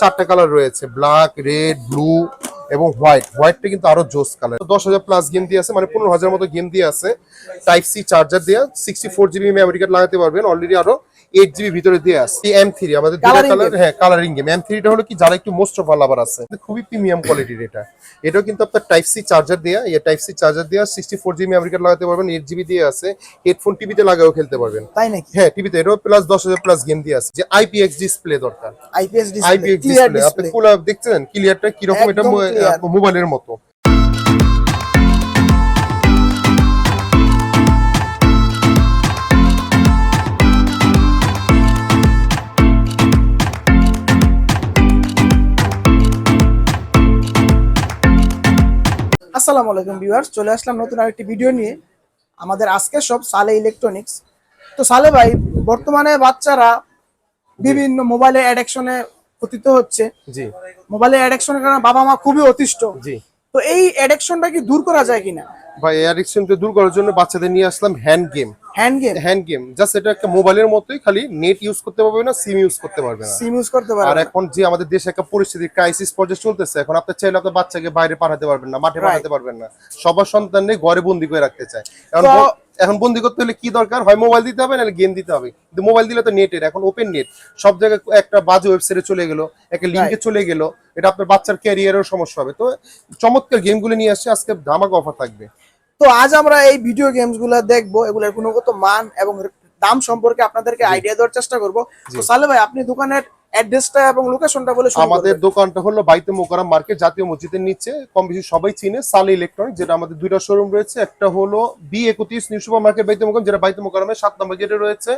চারটা কালার রয়েছে black red blue এবং হোয়াইট হোয়াইটটা কিন্তু আরও জোস কালার দশ হাজার প্লাস গেম দিয়ে আছে মানে পনেরো হাজার মতো গেম দিয়ে আছে। টাইপ সি চার্জার দেওয়া sixty four GB memory card লাগাতে পারবেন। অলরেডি আরও এইট জিবি ভিতরে দিয়ে আছে। এম থ্রি আমাদের দুটো কালার হ্যাঁ কালারিং গেম এম থ্রিটা হলো কি যারা একটু মোস্ট অফ আল আবার আছে। খুবই প্রিমিয়াম কোয়ালিটির এটা। এটাও কিন্তু আপনার টাইপ সি চার্জার দেওয়া এই টাইপ সি চার্জার দেওয়া sixty four GB memory card লাগাতে পারবেন। এইট জিবি দিয়ে আছে। হেডফোন টিভিতে লাগাও খেলতে পারবেন। তাই নাকি? হ্যাঁ টিভিতে এটাও প্লাস দশ হাজার প্লাস গেম দিয়ে আছে। যে আইপিএক্স ডিসপ্লে দরকার। আইপিএক্স ডিসপ্লে আপনি দেখছেন? ক্লিয়ারটা কীরকম? এটা। মোবাইলের মতো। আসসালামু আলাইকুম ভিউয়ার্স চলে আসলাম নতুন আরেকটি ভিডিও নিয়ে। আমাদের আজকের সব সালে ইলেকট্রনিক্স তো সালে ভাই বর্তমানে বাচ্চারা বিভিন্ন মোবাইলে অ্যাডিকশনে পতিত হচ্ছে জি। মোবাইলে অ্যাডিকশনের কারণে বাবা মা খুবই অতিষ্ঠ। জি। তো এই অ্যাডিকশনটা কি দূর করা যায় কিনা? ভাই অ্যাডিকশনকে দূর করার জন্য বাচ্চাদের নিয়ে আসলাম hand game hand game hand game just এটা একটা মোবাইলের মতোই খালি নেট ইউজ করতে পারবে না সিম ইউজ করতে পারবে না। সিম ইউজ করতে আর এখন যে আমাদের দেশে একটা পরিস্থিতি ক্রাইসিস পর্যায়ে চলতেছে এখন আপনি চাইলে আপনার বাচ্চাকে বাইরে পাঠাতে পারবেন না মাঠে পাঠাতে পারবেন না। সবার সন্তান নিয়ে ঘরে বন্দি করে রাখতে চায়। এখন এখন বন্দি করতে হলে কি দরকার? হয় মোবাইল দিতে হবে নাহলে গেম দিতে হবে। কিন্তু মোবাইল দিলে তো নেটের এখন ওপেন নেট সব জায়গায় একটা বাজে ওয়েবসাইটে চলে গেল একটা লিঙ্কে চলে গেল এটা আপনার বাচ্চার ক্যারিয়ারের সমস্যা হবে। তো চমৎকার গেমগুলো নিয়ে আসছে আজকে ধামাক অফার থাকবে। তো আজ আমরা এই ভিডিও গেমসগুলা দেখব এগুলোর গুণগত মান এবং দাম সম্পর্কে আপনাদেরকে আইডিয়া দেওয়ার চেষ্টা করব। সালে ভাই আপনি দোকানের অ্যাড্রেসটা এবং লোকেশনটা বলে আমাদের দোকানটা হলো বাইতে মোকারাম মার্কেট জাতীয় মসজিদের নিচে। কম বেশি সবাই চিনে সালে ইলেকট্রনিক যেটা আমাদের দুইটা শোরুম রয়েছে। একটা হলো বি একত্রিশ নিউ সুপার মার্কেট বাইতে মোকাম যেটা বাইতে মোকারামের সাত নম্বর গেটে রয়েছে।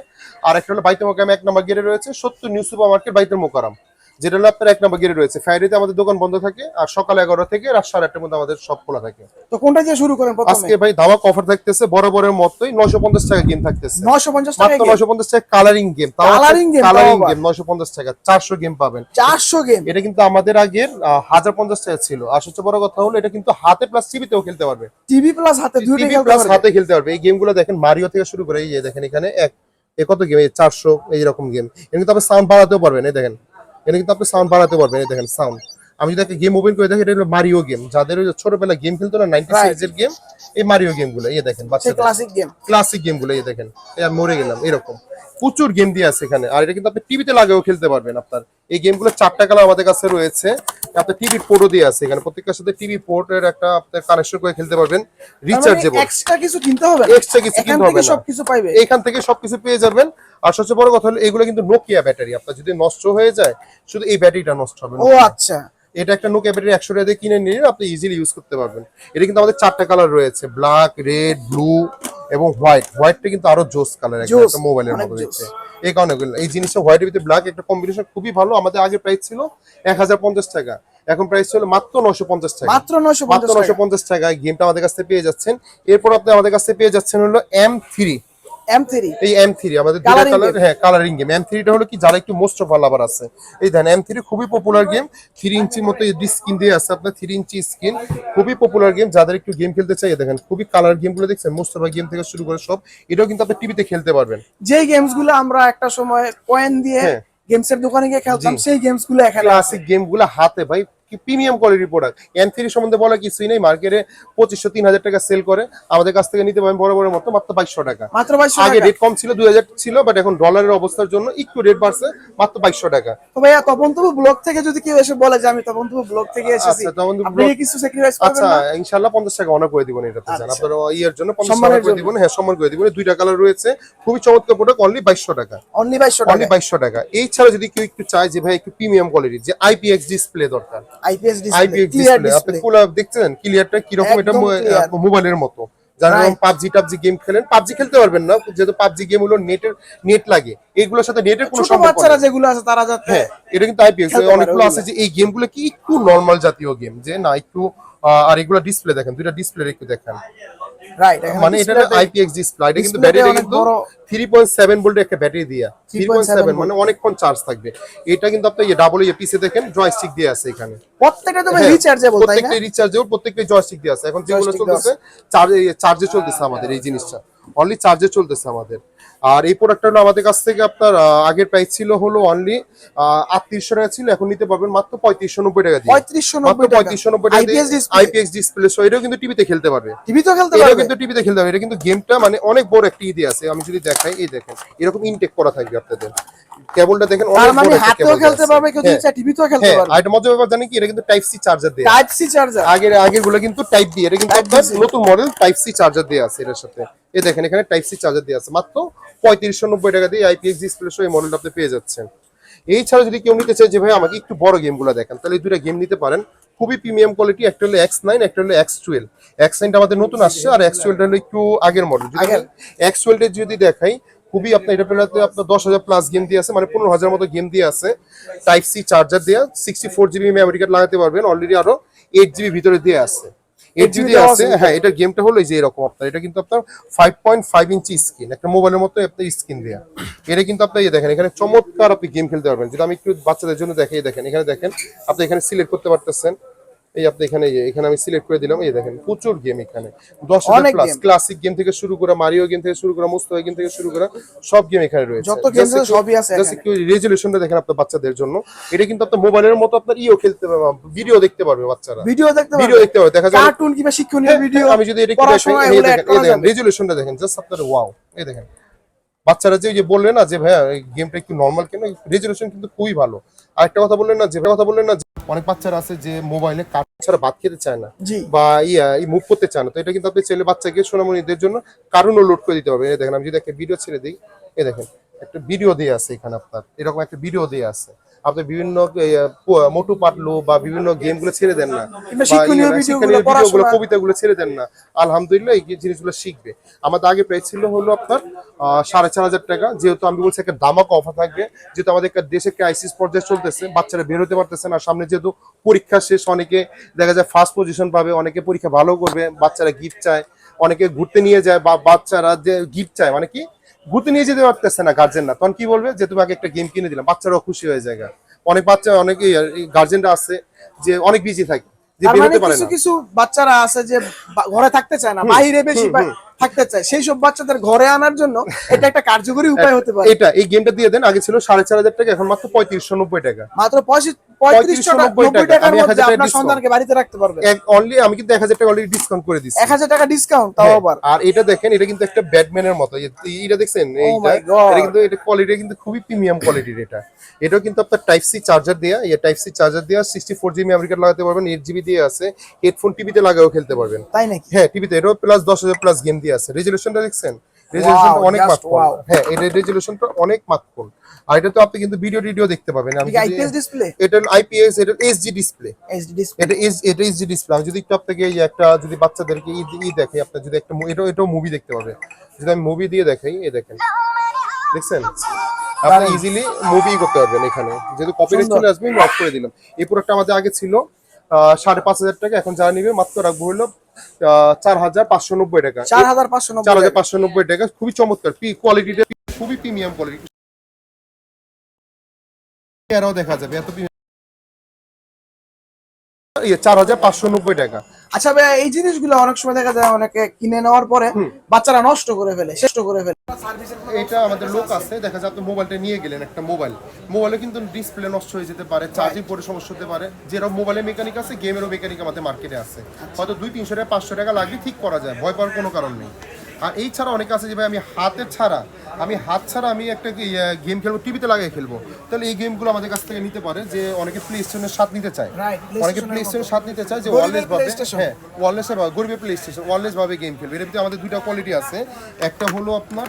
আর একটা হলো বাইতে মোকাম এক নম্বর গেটে রয়েছে সত্তর নিউ সুপার মার্কেট বাইতে মোকারাম যেটা হলো আপনার এক নম্বর গেটে রয়েছে। ফ্রাইডেতে আমাদের দোকান বন্ধ থাকে আর সকাল এগারো থেকে রাত সাড়ে আটটার মধ্যে আমাদের সব খোলা থাকে। তো কোনটা দিয়ে শুরু করেন আজকে ভাই ধামাক অফার থাকতেছে বরাবরের মতোই নশো পঞ্চাশ টাকা গেম থাকতেছে। নশো পঞ্চাশ টাকা নশো পঞ্চাশ টাকা colouring game Colouring game, colouring game নশো পঞ্চাশ টাকা। চারশো গেম পাবেন। চারশো গেম এটা কিন্তু আমাদের আগের হাজার পঞ্চাশ টাকা ছিল। আর সবচেয়ে বড় কথা হলো এটা কিন্তু হাতে প্লাস টিভিতেও খেলতে পারবে। টিভি প্লাস হাতে টিভি প্লাস হাতে খেলতে পারবে। এই গেমগুলো দেখেন মারিও থেকে শুরু করে এই যে দেখেন এখানে এক এ কত গেম এই চারশো এইরকম গেম এটা কিন্তু আপনি সাউন্ড বাড়াতেও পারবেন এই দেখেন। এটা কিন্তু আপনি সাউন্ড বাড়াতে পারবেন এই দেখেন সাউন্ড আমি যদি একটা গেম ওপেন করে দেখি এটা হলো মারিও গেম যাদের ওই ছোটবেলা গেম খেলতো না নাইনটি. সিরিজের গেম এই মারিও গেমগুলো এই দেখেন বাচ্চা ক্লাসিক গেম ক্লাসিক গেমগুলো এই দেখেন। এই আমি মরে গেলাম এরকম। প্রচুর গেম দিয়ে আছে এখানে। আর এটা কিন্তু আপনি টিভিতে লাগেও খেলতে পারবেন আপনার। এই গেমগুলো চারটা কালার আমাদের কাছে রয়েছে। আপনার টিভি পোর্টও দিয়ে আছে এখানে। প্রত্যেকটার সাথে টিভি পোর্টের একটা আপনার কানেকশন করে খেলতে পারবেন। রিচার্জেবল এক্সট্রা কিছু কিনতে হবে এক্সট্রা কিছু এখান কিনতে হবে সবকিছু পাইবে। এইখান থেকে সবকিছু পেয়ে যাবেন। আর সবচেয়ে বড় কথা হলো এগুলো কিন্তু নোকিয়া ব্যাটারি আপনার যদি নষ্ট হয়ে যায় শুধু এই ব্যাটারিটা নষ্ট হবে। ও আচ্ছা। এটা একটা নোকিয়া ব্যাটারি একশো টাকা দিয়ে কিনে নিয়ে আপনি ইজিলি ইউজ করতে পারবেন। এটা কিন্তু আমাদের চারটা কালার রয়েছে। ব্ল্যাক রেড ব্লু এবং হোয়াইট হোয়াইটটা কিন্তু আরও জোস কালার একটা মোবাইলের মতো। দেখতে এই কারণে এই জিনিসটা হোয়াইট ভিতরে ব্ল্যাক একটা কম্বিনেশন খুবই ভালো। আমাদের আগে প্রাইস ছিল এক হাজার পঞ্চাশ টাকা। এখন প্রাইস ছিল মাত্র নশো পঞ্চাশ টাকা। মাত্র নশো মাত্র নশো পঞ্চাশ টাকায় গেমটা আমাদের কাছে থেকে পেয়ে যাচ্ছেন। এরপর আপনি আমাদের কাছে থেকে পেয়ে যাচ্ছেন হলো এম থ্রি এম থ্রি এই এম থ্রি আমাদের দুটো কালার হ্যাঁ কালারিং গেম এম থ্রিটা হলো কি যারা একটু মোস্ট অফ আবার আছে। এই দেখেন এম থ্রি খুবই পপুলার গেম থ্রি ইঞ্চির মতো স্ক্রিন দিয়ে আছে আপনার থ্রি ইঞ্চি স্ক্রিন খুবই পপুলার গেম যাদের একটু গেম খেলতে চাই দেখেন খুবই কালার গেমগুলো দেখছেন মোস্ট অফ গেম থেকে শুরু করে সব। এটাও কিন্তু আপনি টিভিতে খেলতে পারবেন। যেই গেমসগুলো আমরা একটা সময় কয়েন দিয়ে হ্যাঁ। গেমস এর দোকানে গিয়ে খেলতাম সেই গেমসগুলো এখানে ক্লাসিক গেমগুলো হাতে ভাই প্রিমিয়াম কোয়ালিটির প্রোডাক্ট এম থ্রি সম্বন্ধে বলা কিছুই নেই। মার্কেটে পঁচিশশো তিন হাজার টাকা সেল করে। আমাদের কাছ থেকে নিতে পারেন বড় বড় মতো মাত্র বাইশশো টাকা। মাত্র বাইশশো আগে রেট কম ছিল দুই হাজার ছিল বাট এখন ডলারের অবস্থার জন্য একটু রেট বাড়ছে মাত্র বাইশশো টাকা। তো ভাইয়া তপন তবু ব্লগ থেকে যদি কেউ এসে বলে যে আমি তপন তবু ব্লগ থেকে এসেছি আচ্ছা, তবু আপনি কিছু স্যাক্রিফাইস করবেন আচ্ছা না? ইনশাল্লাহ পঞ্চাশ টাকা অনার করে দিবেন এটাতে জান আচ্ছা। আপনার ইয়ের জন্য পঞ্চাশ টাকা করে দিবেন। হ্যাঁ সম্মান করে দিবেন। দুইটা কালার রয়েছে। খুবই চমৎকার প্রোডাক্ট অনলি বাইশশো টাকা। অনলি বাইশশো অনলি টাকা। বাইশশো টাকা। এই ছাড়া যদি কেউ একটু চায় যে ভাই একটু প্রিমিয়াম কোয়ালিটির যে আইপিএক্স ডিসপ্লে দরকার। আইপিএস ডিসপ্লে ক্লিয়ার আপনি ডিসপ্লে দেখছেন? ক্লিয়ারটা কীরকম? এটা মোবাইলের মতো। যারা পাবজি টাবজি গেম খেলেন পাবজি খেলতে পারবেন না যেহেতু পাবজি গেম হলো নেটের নেট লাগে। এগুলোর সাথে নেটের কোনো সম্পর্ক বাচ্চারা যেগুলো আছে তারা যাতে হ্যাঁ এটা কিন্তু আইপিএস অনেকগুলো আছে যে এই গেমগুলো কি একটু নর্মাল জাতীয় গেম যে না একটু আর এগুলো ডিসপ্লে দেখেন দুইটা ডিসপ্লে একটু দেখেন। রাইট মানে এটা আইপিএক্স ডিসপ্লে এটা কিন্তু ব্যাটারি কিন্তু 3.7 ভোল্টের একটা ব্যাটারি দিয়া। 3.7 3.7 মানে অনেকক্ষণ চার্জ থাকবে। এটা কিন্তু আপনি ডাবল ইয়ে পিসে দেখেন জয়স্টিক দিয়ে আছে এখানে। প্রত্যেকটা তো হ্যাঁ, রিচার্জেবল তাই না? প্রত্যেকটাই রিচার্জেবল প্রত্যেকটাই জয়স্টিক দিয়ে আছে। এখন যেগুলো চলতেছে চার্জে চার্জে চলতেছে আমাদের এই জিনিসটা। অনলি চার্জে চলতেছে আমাদের। আর এই প্রোডাক্টটা হলো আমাদের কাছ থেকে আপনার আগের প্রাইস ছিল হলো অনলি আটত্রিশশো টাকা ছিল এখন নিতে পারবেন মাত্র পঁয়ত্রিশশো নব্বই টাকা দিয়ে। পঁয়ত্রিশশো নব্বই টাকা। পঁয়ত্রিশশো নব্বই টাকা। আইপিএক্স ডিসপ্লে সো এটাও কিন্তু টিভিতে খেলতে পারবে। টিভি তো খেলতে পারবে। কিন্তু টিভিতে খেলতে পারবে। এটা কিন্তু গেমটা মানে অনেক বড় একটা ইদি আছে। আমি যদি দেখাই এই দেখেন এরকম ইনটেক করা থাকবে আপনাদের। কেবলটা দেখেন তার মানে হাতেও খেলতে পারবে কেউ হ্যাঁ। যদি টিভিতেও খেলতে হ্যাঁ পারবে। আর এটা মজার ব্যাপার জানেন কি? এটা কিন্তু টাইপ সি চার্জার দেয়া। টাইপ সি চার্জার আগের আগেরগুলো কিন্তু টাইপ দিয়ে এটা কিন্তু C। নতুন মডেল টাইপ সি চার্জার দেওয়া আছে এর সাথে। এই দেখেন এখানে টাইপ সি চার্জার দেওয়া আছে। মাত্র পঁয়ত্রিশশো নব্বই টাকা দিয়ে আইপিএক্স ডিসপ্লে সহ এই মডেলটা আপনি পেয়ে যাচ্ছেন। এই ছাড়া যদি কেউ নিতে চায় যে ভাই আমাকে একটু বড় গেমগুলো দেখেন তাহলে এই দুটা গেম নিতে পারেন। খুবই প্রিমিয়াম কোয়ালিটি একটা হলো এক্স নাইন একটা হলো এক্স টুয়েলভ এক্স নাইনটা আমাদের নতুন আসছে আর এক্স টুয়েলভটা হলো একটু আগের মডেল যদি। এক্স টুয়েলভের যদি দেখাই খুবই আপনার এটা পেলাতে আপনার দশ হাজার প্লাস গেম দিয়ে আছে মানে পনেরো হাজার মতো গেম দিয়ে আছে। টাইপ সি চার্জার দেওয়া sixty four GB memory card লাগাতে পারবেন অলরেডি আরও এইট জিবি ভিতরে দিয়ে আছে। এইট 8GB জিবি আছে হ্যাঁ এটা গেমটা হলো যে এরকম আপনার এটা কিন্তু আপনার five point five inch screen একটা মোবাইলের মতো আপনার স্ক্রিন দেওয়া এটা কিন্তু আপনি এই দেখেন এখানে চমৎকার আপনি গেম খেলতে পারবেন। যদি আমি একটু বাচ্চাদের জন্য দেখাই দেখেন এখানে দেখেন আপনি এখানে সিলেক্ট করতে পারতেছেন। এই আপনি এখানে এখানে আমি সিলেক্ট করে দিলাম এই দেখেন প্রচুর গেম এখানে। দশ প্লাস ক্লাসিক গেম থেকে শুরু করে মারিও গেম থেকে শুরু করে মুস্তাফা গেম থেকে শুরু করে সব গেম এখানে রয়েছে। যত game সবই আছে জাস্ট একটু রেজুলেশনটা দেখেন আপনার বাচ্চাদের জন্য। এটা কিন্তু আপনার মোবাইলের মতো আপনার ইও খেলতে পারবে ভিডিও দেখতে পারবে বাচ্চারা। ভিডিও দেখতে ভিডিও দেখতে পারবে দেখা যায় কার্টুন কিংবা শিক্ষণীয় ভিডিও আমি যদি এটা এই দেখেন। রেজুলেশনটা দেখেন জাস্ট আপনার ওয়াও এই দেখেন। বাচ্চারা যে বললেন না যে ভাইয়া গেমটা একটু নর্মাল কেন? রেজুলেশন কিন্তু খুবই ভালো। আর একটা কথা বললেন না যে কথা বললেন না অনেক বাচ্চারা আছে যে মোবাইলে কাট ছাড়া ভাত খেতে চায় না বা ইয়া এই মুভ করতে চায় না। তো এটা কিন্তু আপনি ছেলে বাচ্চাকে সোনামণিদের জন্য কারণও লোড করে দিতে হবে দেখেন আমি যদি একটা ভিডিও ছেড়ে দিই এ দেখেন একটা ভিডিও দিয়ে আছে এখানে আপনার এরকম একটা ভিডিও দিয়ে আছে। আপনি বিভিন্ন মোটু পাতলু বা বিভিন্ন গেমগুলো ছেড়ে দেন না। কিংবা বা শিক্ষণীয় ভিডিওগুলো, শিক্ষণীয় ভিডিওগুলো পড়াশোনা। কবিতাগুলো ছেড়ে দেন না। আলহামদুলিল্লাহ এই জিনিসগুলো শিখবে। আমাদের আগে প্রাইস ছিল হলো আপনার সাড়ে চার হাজার টাকা। যেহেতু আমি বলছি একটা দামাক অফার থাকবে যেহেতু আমাদের একটা দেশে ক্রাইসিস পর্যায়ে চলতেছে বাচ্চারা বের হতে পারতেছে না। সামনে যেহেতু পরীক্ষা শেষ অনেকে দেখা যায় ফার্স্ট পজিশন পাবে অনেকে পরীক্ষা ভালো করবে বাচ্চারা গিফট চায় অনেকে ঘুরতে নিয়ে যায় বা বাচ্চারা যে গিফট চায় মানে কি? ঘুরতে নিয়ে যেতে পারতেছে না গার্জেন না তখন কি বলবে? যে তোমাকে একটা গেম কিনে দিলাম। বাচ্চারাও খুশি হয়ে যায় অনেক বাচ্চা অনেক গার্জেনরা আছে যে অনেক বিজি থাকে। যে মানে পারে কিছু না। কিছু বাচ্চারা আছে যে ঘরে থাকতে চায় না। বাইরে বেশি। থাকতে চায়। সেই সব বাচ্চাদের ঘরে আনার জন্য এটা একটা কার্যকরী উপায় হতে পারে। এটা এই গেমটা দিয়ে দেন আগে ছিল সাড়ে চার হাজার টাকা এখন মাত্র পঁয়ত্রিশশো নব্বই টাকা। মাত্র পঁয়ত্রিশ পঁয়ত্রিশ 3590 নব্বই টাকা, টাকার মধ্যে আপনার সন্তানকে বাড়িতে রাখতে পারবেন। অনলি আমি কিন্তু এক হাজার টাকা অলরেডি ডিসকাউন্ট করে দিচ্ছি এক হাজার টাকা ডিসকাউন্ট তাও হ্যাঁ, আবার। আর এটা দেখেন এটা কিন্তু একটা ব্যাটম্যানের মতো। দেখছেন Oh এটা কিন্তু এটা কোয়ালিটি কিন্তু খুবই প্রিমিয়াম কোয়ালিটির এটা। এটাও কিন্তু আপনার টাইপ সি চার্জার দেয়া এই টাইপ সি চার্জার দেয়া sixty four GB memory card লাগাতে পারবেন এইট জিবি দিয়ে আছে হেডফোন টিভিতে লাগাও খেলতে পারবেন। তাই নাকি? হ্যাঁ টিভিতে এটাও প্লাস দশ হাজার প্লাস গেম দিয়ে আছে। রেজলিউশনটা দেখছেন? রেজলিউশনটা অনেক মাত্র হ্যাঁ এটা রেজলিউশনটা অনেক মাত্র আর এটা তো আপনি কিন্তু ভিডিও টিডিও দেখতে পাবেন। আমি যদি- আইপিএস ডিসপ্লে এটা আইপিএস এটা এসজি ডিসপ্লে এইচডি ডিসপ্লে এটা ইজ এটা ইজ ডিসপ্লে আমি যদি একটু আপনাকে এই একটা যদি বাচ্চাদেরকে ই ই দেখে আপনার যদি একটা এটা এটাও মুভি দেখতে পাবে। যদি আমি মুভি দিয়ে দেখাই এই দেখেন। দেখছেন? আপনি ইজিলি মুভি করতে পারবেন এখানে। যেহেতু কপিরাইট চলে আসবে আমি অফ করে দিলাম। এই প্রোডাক্টটা আমাদের আগে ছিল সাড়ে পাঁচ হাজার টাকা। এখন যারা নিবে মাত্র রাখব হলো চার হাজার পাঁচশো নব্বই টাকা। চার হাজার পাঁচশো চার হাজার পাঁচশো নব্বই টাকা খুবই চমৎকার। কোয়ালিটিটা খুবই প্রিমিয়াম কোয়ালিটি। দেখা যাবে এত চার হাজার পাঁচশো নব্বই টাকা। আচ্ছা ভাই এই জিনিসগুলো অনেক সময় দেখা যায় অনেকে কিনে নেওয়ার পরে বাচ্চারা নষ্ট করে ফেলে শেষ করে ফেলে। এটা আমাদের লোক আছে দেখা যায় আপনি মোবাইলটা নিয়ে গেলেন একটা মোবাইল। মোবাইলে কিন্তু ডিসপ্লে নষ্ট হয়ে যেতে পারে চার্জিং পরে সমস্যা হতে পারে। যেরকম মোবাইলের মেকানিক আছে গেমেরও মেকানিক আমাদের মার্কেটে আছে। হয়তো দুই তিনশো টাকা পাঁচশো টাকা লাগবে ঠিক করা যায় ভয় পাওয়ার কোনো কারণ নেই। আর এই ছাড়া অনেক আছে যে ভাই আমি হাতের ছাড়া আমি হাত ছাড়া আমি একটা গেম খেলব টিভিতে লাগিয়ে খেলব। তাহলে এই গেমগুলো আমাদের কাছ থেকে নিতে পারে যে অনেকে প্লে স্টেশনের স্বাদ নিতে চায়। অনেকে প্লে স্টেশনের স্বাদ নিতে চায় যে ওয়ারলেস ভাবে। হ্যাঁ ওয়ারলেস গরিবের প্লে স্টেশন ওয়ারলেস ভাবে গেম খেলবে। এর ভিতরে আমাদের দুইটা কোয়ালিটি আছে। একটা হলো আপনার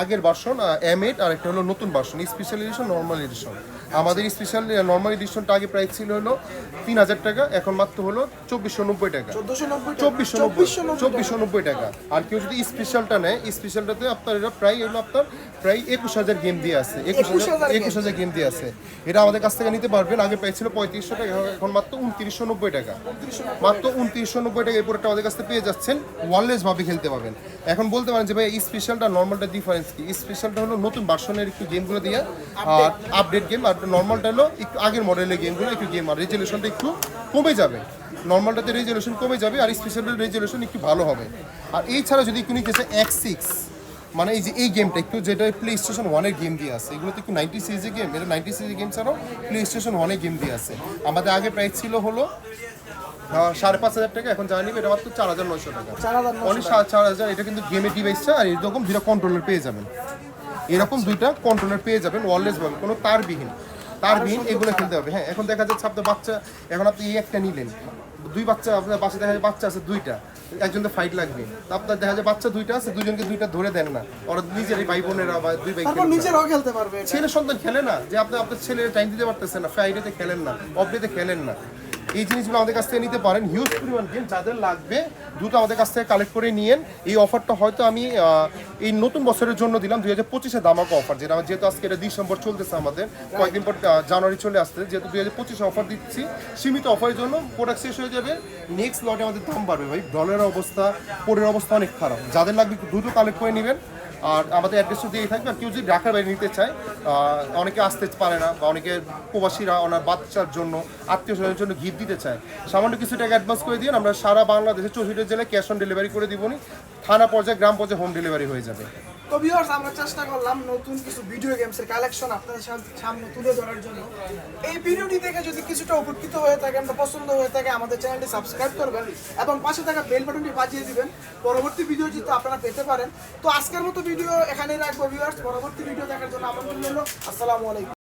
আগের ভার্সন এম এইট আর একটা হলো নতুন version special edition normal edition আমাদের স্পেশাল নর্মাল এডিশনটা আগে প্রাইস ছিল হলো তিন হাজার টাকা এখন মাত্র হলো চব্বিশশো নব্বই টাকা। চব্বিশশো নব্বই চব্বিশশো নব্বই টাকা। আর কেউ যদি স্পেশালটা নেয় স্পেশালটাতে আপনার এটা প্রায় হলো আপনার প্রায় একুশ হাজার গেম দিয়ে আছে। একুশ হাজার একুশ হাজার গেম দিয়ে আছে। এটা আমাদের কাছ থেকে নিতে পারবেন। আগে প্রাইস ছিল পঁয়ত্রিশশো টাকা এখন মাত্র উনত্রিশশো নব্বই টাকা। মাত্র উনত্রিশশো নব্বই টাকা এই প্রোডাক্টটা আমাদের কাছ থেকে পেয়ে যাচ্ছেন। ওয়ারলেস ভাবে খেলতে পারবেন। এখন বলতে পারেন যে ভাই স্পেশালটা নর্মালটা ডিফারেন্স কি? স্পেশালটা হলো নতুন ভার্সনের একটু গেমগুলো দিয়ে আর আপডেট গেম আর নর্মালটা হলো একটু আগের মডেলের গেমগুলো একটু গেম আর রেজলিউশনটা একটু কমে যাবে। নর্মালটাতে রেজলিউশন কমে যাবে আর স্পেশালের রেজলিউশন একটু ভালো হবে। আর এই ছাড়া যদি একটু নিতে এক্স সিক্স মানে এই যে এই গেমটা একটু যেটা প্লে স্টেশন ওয়ানের গেম দিয়ে আছে এগুলো তো একটু নাইনটি সিরিজের গেম এটা নাইনটি সিরিজের গেম ছাড়াও প্লে স্টেশন ওয়ানের গেম দিয়ে আছে। আমাদের আগে প্রাইস ছিল হলো সাড়ে পাঁচ হাজার টাকা এখন জানা নিবে এটা মাত্র চার হাজার নয়শো টাকা। চার হাজার অনেক চার হাজার এটা কিন্তু গেমের ডিভাইসটা আর এরকম দুইটা কন্ট্রোলার পেয়ে যাবেন। এরকম দুইটা কন্ট্রোলার পেয়ে যাবেন ওয়ারলেস পাবেন কোনো তারবিহীন। তারবিহীন এগুলো খেলতে হবে। হ্যাঁ এখন দেখা যাচ্ছে আপনার বাচ্চা এখন আপনি এই একটা নিলেন। দুই বাচ্চা আপনার বাসায় দেখা যায় বাচ্চা আছে দুইটা একজন তো ফাইট লাগবে। তা আপনার দেখা যায় বাচ্চা দুইটা আছে দুজনকে দুইটা ধরে দেন না। ওরা নিজেরই ভাই বোনেরা বা দুই ভাই নিজেরাও খেলতে পারবে। ছেলে সন্তান খেলে না যে আপনি আপনার ছেলে টাইম দিতে পারতেছেন না ফ্রাইডেতে খেলেন না অফডেতে খেলেন না। এই জিনিসগুলো আমাদের কাছ থেকে নিতে পারেন। হিউজ পরিমাণ গেম যাদের লাগবে দুটো আমাদের কাছ থেকে কালেক্ট করে নিয়েন এই অফারটা হয়তো আমি এই নতুন বছরের জন্য দিলাম, দুই হাজার পঁচিশে দামাকা অফার যেটা যেহেতু আজকে এটা ডিসেম্বর চলতেছে আমাদের, কয়েকদিন পর জানুয়ারি চলে আসছে। যেহেতু দুই হাজার পঁচিশে অফার দিচ্ছি, সীমিত অফারের জন্য প্রোডাক্ট শেষ হয়ে যাবে। নেক্সট লটে আমাদের দাম বাড়বে ভাই। ডলারের অবস্থা, পরের অবস্থা অনেক খারাপ। যাদের লাগবে দুটো কালেক্ট করে নেবেন। আর আমাদের অ্যাড্রেসও দিয়েই থাকবে। আর কেউ যদি ঢাকার বাইরে নিতে চায় অনেকে আসতে পারে না বা অনেকে প্রবাসীরা ওনার বাচ্চার জন্য আত্মীয় স্বজনের জন্য গিফট দিতে চায়। সামান্য কিছু টাকা অ্যাডভান্স করে দিয়ে আমরা সারা বাংলাদেশে চৌষট্টি জেলায় ক্যাশ অন ডেলিভারি করে দিবনি। থানা পর্যায়ে, গ্রাম পর্যায়ে হোম ডেলিভারি হয়ে যাবে। তো ভিউয়ার্স আমরা চেষ্টা করলাম নতুন কিছু ভিডিও গেমসের কালেকশন আপনাদের সাম- সামনে তুলে ধরার জন্য। এই ভিডিওটি দেখে যদি কিছুটা উপকৃত হয়ে থাকেন বা পছন্দ হয়ে থাকে, আমাদের চ্যানেলটি সাবস্ক্রাইব করবেন এবং পাশে থাকা বেল বাটনটি বাজিয়ে দিবেন। পরবর্তী ভিডিও যদি আপনারা পেতে পারেন, তো আজকের মতো ভিডিও এখানেই রাখব ভিউয়ার্স পরবর্তী ভিডিও দেখার জন্য আমন্ত্রণ রইল। আসসালামু আলাইকুম।